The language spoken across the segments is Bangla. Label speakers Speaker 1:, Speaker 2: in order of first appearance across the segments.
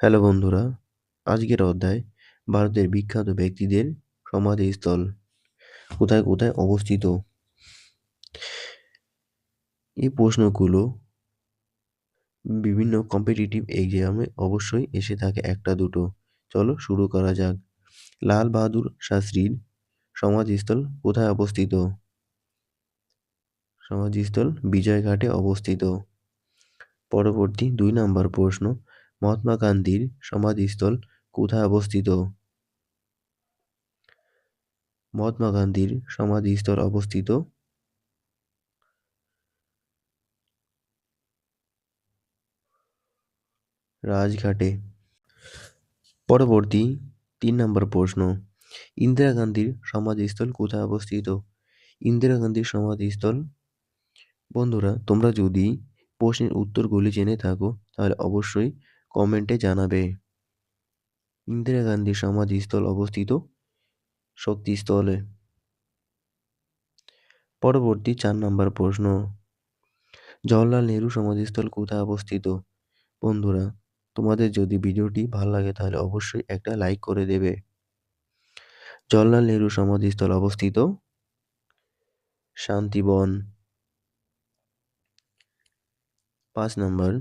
Speaker 1: হ্যালো বন্ধুরা, আজকের অধ্যায় ভারতের বিখ্যাত ব্যক্তিদের সমাধিস্থল। কোথায় কোথায় অবস্থিত? এই প্রশ্নগুলো বিভিন্ন কম্পিটিটিভ এক্সামে অবশ্যই এসে থাকে একটা দুটো। চলো শুরু করা যাক। লাল বাহাদুর শাস্ত্রীর সমাধিস্থল কোথায় অবস্থিত? সমাধিস্থল বিজয়ঘাটে অবস্থিত। পরবর্তী দুই নম্বর প্রশ্ন মহাত্মা গান্ধীর সমাধিস্থল কোথায় অবস্থিত? মহাত্মা গান্ধীর সমাধিস্থল অবস্থিত রাজঘাটে। পরবর্তী তিন নম্বর প্রশ্ন। ইন্দিরা গান্ধীর সমাধিস্থল কোথায় অবস্থিত? ইন্দিরা গান্ধীর সমাধিস্থল, বন্ধুরা, তোমরা যদি প্রশ্নের উত্তরগুলি জেনে থাকো, তাহলে অবশ্যই কমেন্টে জানাবে। ইন্দিরা গান্ধীর সমাধিস্থল অবস্থিত শক্তিস্থলে। পরবর্তী চার নম্বর প্রশ্ন। জওয়াহরলাল নেহরু সমাধিস্থল কোথায় অবস্থিত? বন্ধুরা, তোমাদের যদি ভিডিওটি ভালো লাগে তাহলে অবশ্যই একটা লাইক করে দেবে। জওয়াহরলাল নেহরু সমাধিস্থল অবস্থিত শান্তিবন। পাঁচ নম্বর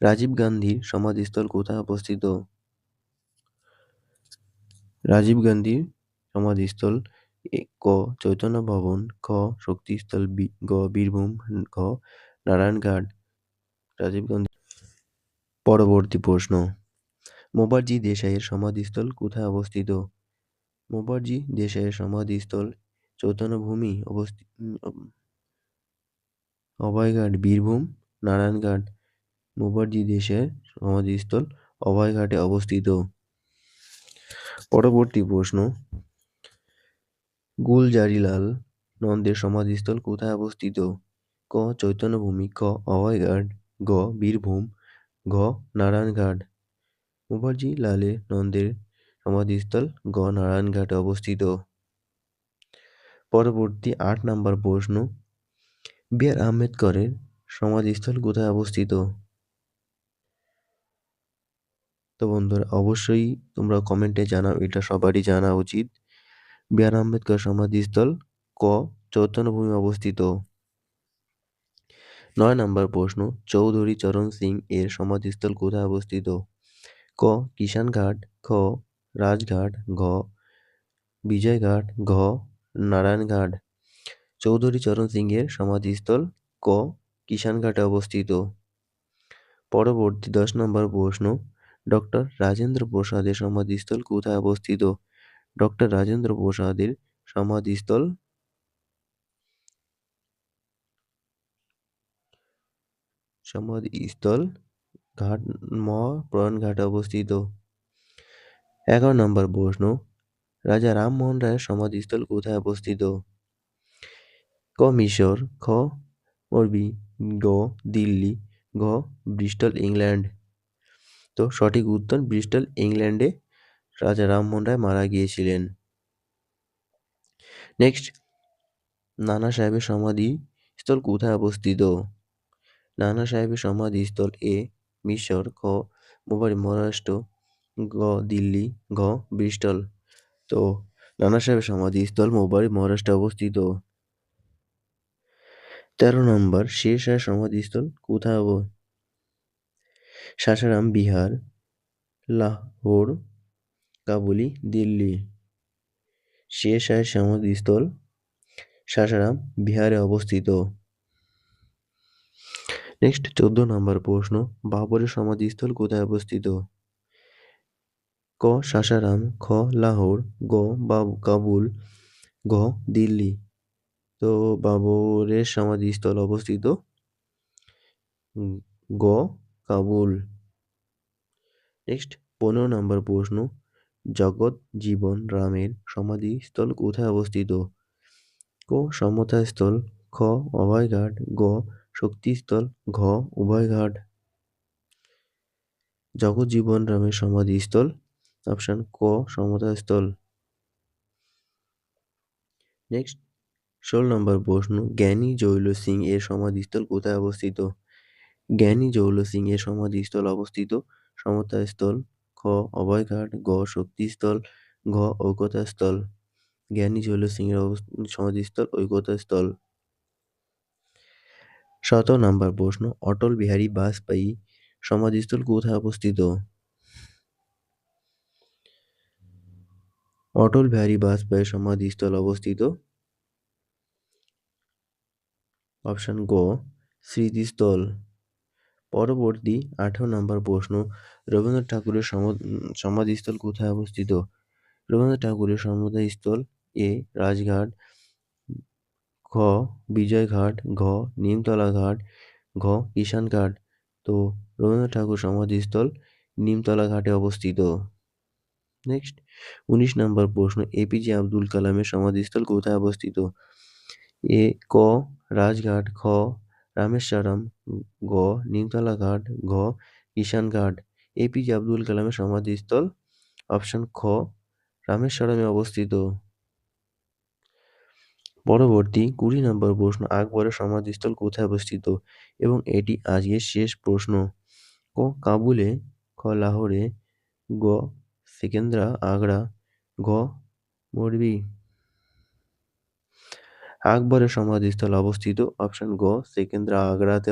Speaker 1: রাজীব গান্ধীর সমাধিস্থল কোথায় অবস্থিত? রাজীব গান্ধীর সমাধিস্থল ক চৈতন্য ভবন, খ শক্তিস্থল গ বীরভূম, ঘ নারায়ণঘাট রাজীব গান্ধী পরবর্তী প্রশ্ন। মোবারজি দেশাইয়ের সমাধিস্থল কোথায় অবস্থিত? মোবারজি দেশাইয়ের সমাধিস্থল চৈতন্যভূমি অবস্থিত অভয়ঘাট বীরভূম নারায়ণঘাট মুখার্জি দেশের সমাধিস্থল অভয়ঘাটে অবস্থিত। পরবর্তী প্রশ্ন। গুলজারিলাল নন্দের সমাধিস্থল কোথায় অবস্থিত? ক. চৈতন্যভূমি ক অভয়ঘাট, গ. বীরভূম, ঘ. নারায়ণঘাট। মুখার্জি লালে নন্দের সমাধিস্থল গ. নারায়ণঘাটে অবস্থিত। পরবর্তী আট নম্বর প্রশ্ন। বি. আর. আম্বেদকরের সমাধিস্থল কোথায় অবস্থিত? তো বন্ধুরা, অবশ্যই তোমরা কমেন্টে জানাও, এটা সবারই জানা উচিত। বি আর আম্বেদকর সমাধিস্থল ক, চৈতন্যভূমি অবস্থিত। নয় নম্বর প্রশ্ন, চৌধুরী চরণ সিং এর সমাধিস্থল কোথায় অবস্থিত? ক, কিষানঘাট, খ, রাজঘাট, ঘ, বিজয়ঘাট, ঘ, নারায়ণঘাট। চৌধুরী চরণ সিং এর সমাধিস্থল ক, কিষানঘাটে অবস্থিত। পরবর্তী দশ নম্বর প্রশ্ন ডক্টর রাজেন্দ্র প্রসাদের সমাধিস্থল কোথায় অবস্থিত? ডক্টর রাজেন্দ্র প্রসাদের সমাধিস্থল সমাধিস্থল ঘাট ম প্রয়াণঘাটে অবস্থিত। এগারো নম্বর প্রশ্ন, রাজা রামমোহন রায়ের সমাধিস্থল কোথায় অবস্থিত? ক, মিশর, খ মরবি গ দিল্লি, ঘ, ব্রিস্টল, ইংল্যান্ড। তো সঠিক উত্তর ব্রিস্টল, ইংল্যান্ডে রাজা রামমোহন রায় মারা গিয়েছিলেন। নেক্সট, নানা সাহেবের সমাধি স্থল কোথায় অবস্থিত? নানা সাহেবের সমাধিস্থল এ, মিশর খ মোবাইল মহারাষ্ট্র, গ, দিল্লি, ঘ, ব্রিস্টল। তো নানা সাহেবের সমাধিস্থল মোবাইল মহারাষ্ট্রে অবস্থিত। তেরো নম্বর শাহের সমাধিস্থল কোথায় সাসারাম, বিহার, লাহোর, কাবুলি, দিল্লি। শের শাহের সমাধিস্থল সাসারাম, বিহারে অবস্থিত। নেক্সট চোদ্দ নম্বর প্রশ্ন বাবরের সমাধিস্থল কোথায় অবস্থিত? ক, সাসারাম, খ, লাহোর, গ, বাবু, কাবুল, ঘ, দিল্লি। তো বাবরের সমাধিস্থল অবস্থিত গ কাবুল। নেক্সট পনেরো নম্বর প্রশ্ন। জগৎ, জীবন, রামের সমাধিস্থল কোথায় অবস্থিত? ক সমতাস্থল খ, অভয়ঘাট, গ, শক্তিস্থল, ঘ, উভয়ঘাট। জগজ্জীবন রামের সমাধিস্থল। অপশান ক সমতাস্থল নেক্সট ষোলো নম্বর প্রশ্ন। জ্ঞানী জৈল সিং এর সমাধিস্থল কোথায় অবস্থিত? জ্ঞানী জৌল সিং এর সমাধিস্থল অবস্থিত। সমতা স্থল খ, অভয়ঘাট, গ, শক্তিস্থল, ঘ ঐকতা স্থল জ্ঞানী জৌল সিং এর সমাধিস্থল ঐকতা স্থল শত নাম্বার প্রশ্ন, অটল বিহারী বাজপেয়ী সমাধিস্থল কোথায় অবস্থিত? অটল বিহারী বাজপেয়ী সমাধিস্থল অবস্থিত। অপশন গ, স্মৃতিস্থল। পরবর্তী আঠারো নম্বর প্রশ্ন, রবীন্দ্রনাথ ঠাকুরের সমাধিস্থল কোথায় অবস্থিত? রবীন্দ্রনাথ ঠাকুরের সমাধিস্থল এ রাজঘাট, ঘ বিজয়ঘাট, ঘ নিমতলা ঘাট ঘ কিষান ঘাট তো রবীন্দ্রনাথ ঠাকুর সমাধিস্থল নিমতলা ঘাটে অবস্থিত। নেক্সট, উনিশ নম্বর প্রশ্ন এপিজে আব্দুল কালামের সমাধিস্থল কোথায় অবস্থিত? এ ক রাজঘাট, খ রামেশ্বরম, গ, নিমতলা ঘাট, ঘ ঘাট এপিজে আব্দুল কালামের সমাধিস্থল, অপশন খ, রামেশ্বরমে অবস্থিত। পরবর্তী কুড়ি নম্বর প্রশ্ন, আকবরের সমাধিস্থল কোথায় অবস্থিত? এবং এটি আজকের শেষ প্রশ্ন। ক, কাবুলে, খ, লাহোরে, গ, সেকেন্দ্রা, আগ্রা, ঘ মরবি আকবরের সমাধিস্থল অবস্থিত অপশন গ সেকেন্দ্রা আগ্রাতে